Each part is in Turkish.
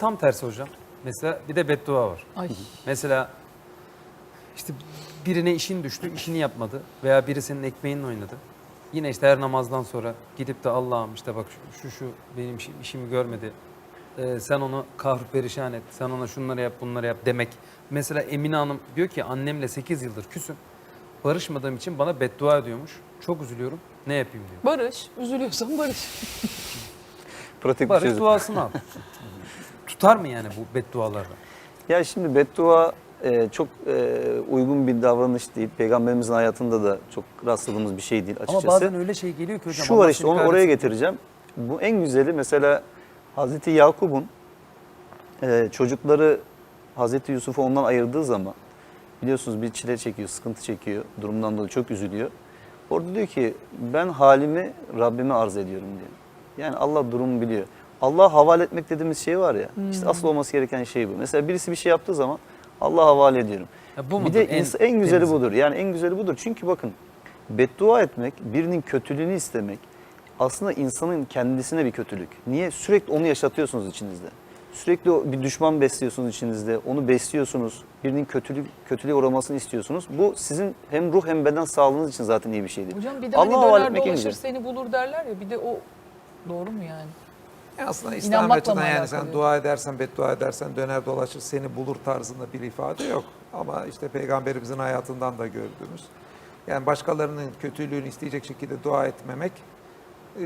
Tam tersi hocam. Mesela bir de beddua var. Ay. Mesela işte birine işin düştü, işini yapmadı veya biri senin ekmeğinle oynadı. Yine işte her namazdan sonra gidip de Allah'ım işte bak şu şu, şu benim işim, işimi görmedi. Ee, sen onu kahrı perişan et, sen ona şunları yap bunları yap demek. Mesela Emine Hanım diyor ki annemle 8 yıldır küsüm. Barışmadığım için bana beddua ediyormuş. Çok üzülüyorum. Ne yapayım diyor. Barış. Üzülüyorsan barış. Pratik bir Barış çözüm. duasını al. Tutar mı yani bu beddualarda? Ya şimdi beddua e, çok e, uygun bir davranış değil. Peygamberimizin hayatında da çok rastladığımız bir şey değil açıkçası. Ama bazen öyle şey geliyor ki hocam. Şu var işte onu oraya getireceğim. Bu en güzeli mesela Hazreti Yakup'un e, çocukları Hazreti Yusuf'u ondan ayırdığı zaman biliyorsunuz bir çile çekiyor, sıkıntı çekiyor. Durumdan dolayı çok üzülüyor. Orada diyor ki ben halimi Rabbime arz ediyorum diyor. Yani Allah durumu biliyor. Allah'a havale etmek dediğimiz şey var ya. işte asıl olması gereken şey bu. Mesela birisi bir şey yaptığı zaman Allah'a havale ediyorum. Ya bu bir mudur? de En en, güzeli temizi. budur. Yani en güzeli budur. Çünkü bakın beddua etmek, birinin kötülüğünü istemek aslında insanın kendisine bir kötülük. Niye? Sürekli onu yaşatıyorsunuz içinizde. Sürekli bir düşman besliyorsunuz içinizde. Onu besliyorsunuz. Birinin kötülük kötülüğe uğramasını istiyorsunuz. Bu sizin hem ruh hem beden sağlığınız için zaten iyi bir şey değil. Hocam bir de Allah'a hani havale döner dolaşır seni bulur derler ya bir de o doğru mu yani? Ya Aslında İslam açıdan yani sen dua edersen, beddua edersen döner dolaşır seni bulur tarzında bir ifade yok. Ama işte peygamberimizin hayatından da gördüğümüz. Yani başkalarının kötülüğünü isteyecek şekilde dua etmemek e,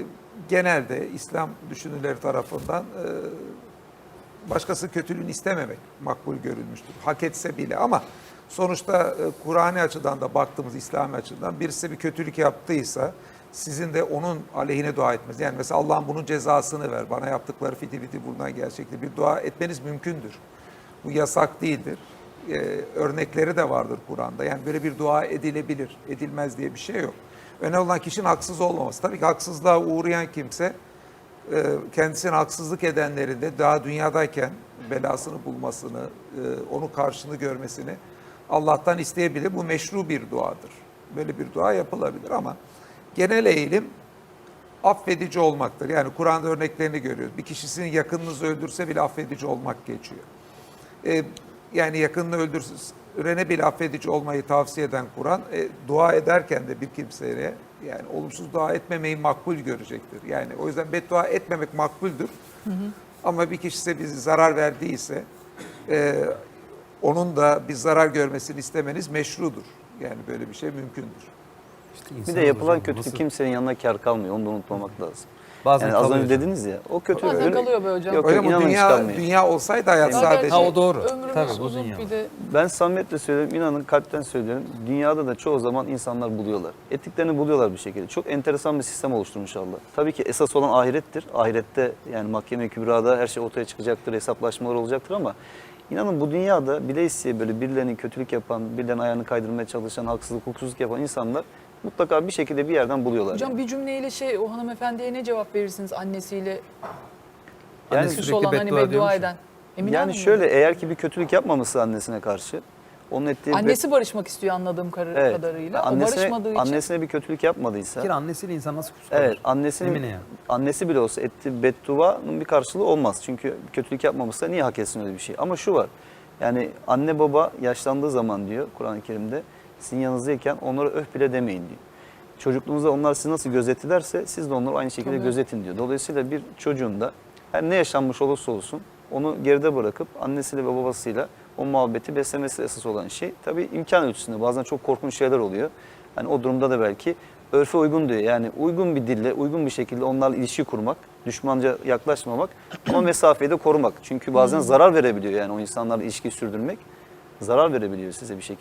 genelde İslam düşünürleri tarafından e, başkası kötülüğünü istememek makbul görülmüştür. Hak etse bile ama sonuçta e, Kur'an'i açıdan da baktığımız İslami açıdan birisi bir kötülük yaptıysa sizin de onun aleyhine dua etmeniz. Yani mesela Allah'ın bunun cezasını ver, bana yaptıkları fiti fiti buradan gerçekte bir dua etmeniz mümkündür. Bu yasak değildir. Ee, örnekleri de vardır Kur'an'da. Yani böyle bir dua edilebilir, edilmez diye bir şey yok. Önemli olan kişinin haksız olmaması. Tabii ki haksızlığa uğrayan kimse e, kendisine haksızlık edenlerin de daha dünyadayken belasını bulmasını, e, onun karşını görmesini Allah'tan isteyebilir. Bu meşru bir duadır. Böyle bir dua yapılabilir ama genel eğilim affedici olmaktır. Yani Kur'an'da örneklerini görüyoruz. Bir kişi sizin yakınınızı öldürse bile affedici olmak geçiyor. E, yani yakınını öldürene bile affedici olmayı tavsiye eden Kur'an, e, dua ederken de bir kimseye yani olumsuz dua etmemeyi makbul görecektir. Yani o yüzden beddua etmemek makbuldür. Ama bir kişi size bir zarar verdiyse e, onun da bir zarar görmesini istemeniz meşrudur. Yani böyle bir şey mümkündür. İşte Bir de yapılan kötülük nasıl- kimsenin yanına kar kalmıyor. Onu da unutmamak lazım. Bazen yani az önce dediniz ya o kötülük. Bazen öyle- kalıyor be hocam. Yok, Öyle yok mi? Dünya, dünya olsaydı hayat Ya sadece... gerçi Ha, o doğru. Ömrümüz Tabii, bu uzun dünya. bir de Ben samimiyetle söylüyorum, inanın kalpten söylüyorum. Dünyada da çoğu zaman insanlar buluyorlar. Ettiklerini buluyorlar bir şekilde. Çok enteresan bir sistem oluşturmuş Allah. Tabii ki esas olan ahirettir. Ahirette yani mahkeme-i kübrada her şey ortaya çıkacaktır, hesaplaşmalar olacaktır ama inanın bu dünyada bile isteye böyle birilerinin kötülük yapan, birilerinin ayağını kaydırmaya çalışan, haksızlık, hukuksuzluk yapan insanlar mutlaka bir şekilde bir yerden buluyorlar. Hocam bir cümleyle şey o hanımefendiye ne cevap verirsiniz annesiyle Yani Annesi sürekli olan hani beddua beddua ediyormuş ya. eden. Emine yani mı? şöyle eğer ki bir kötülük yapmaması annesine karşı, onun ettiği Annesi barışmak istiyor anladığım kar- Evet. kadarıyla. O Annesine, barışmadığı için. annesine bir kötülük yapmadıysa, kere annesiyle insan nasıl kalır? evet annesinin ya. annesi bile olsa ettiği bedduanın bir karşılığı olmaz. Çünkü kötülük yapmamışsa niye hak etsin öyle bir şey? Ama şu var. Yani anne baba yaşlandığı zaman diyor Kur'an-ı Kerim'de sizin yanınızdayken onlara öh bile demeyin diyor. Çocukluğunuzda onlar sizi nasıl gözettilerse siz de onları aynı şekilde Tabii. gözetin diyor. Dolayısıyla bir çocuğun da her ne yaşanmış olursa olsun onu geride bırakıp annesiyle ve babasıyla o muhabbeti beslemesi esas olan şey. Tabii imkan ölçüsünde bazen çok korkunç şeyler oluyor. Hani o durumda da belki örfe uygun diyor. Yani uygun bir dille, uygun bir şekilde onlarla ilişki kurmak, düşmanca yaklaşmamak ama mesafeyi de korumak. Çünkü bazen zarar verebiliyor yani o insanlarla ilişki sürdürmek zarar verebiliyor size bir şekilde.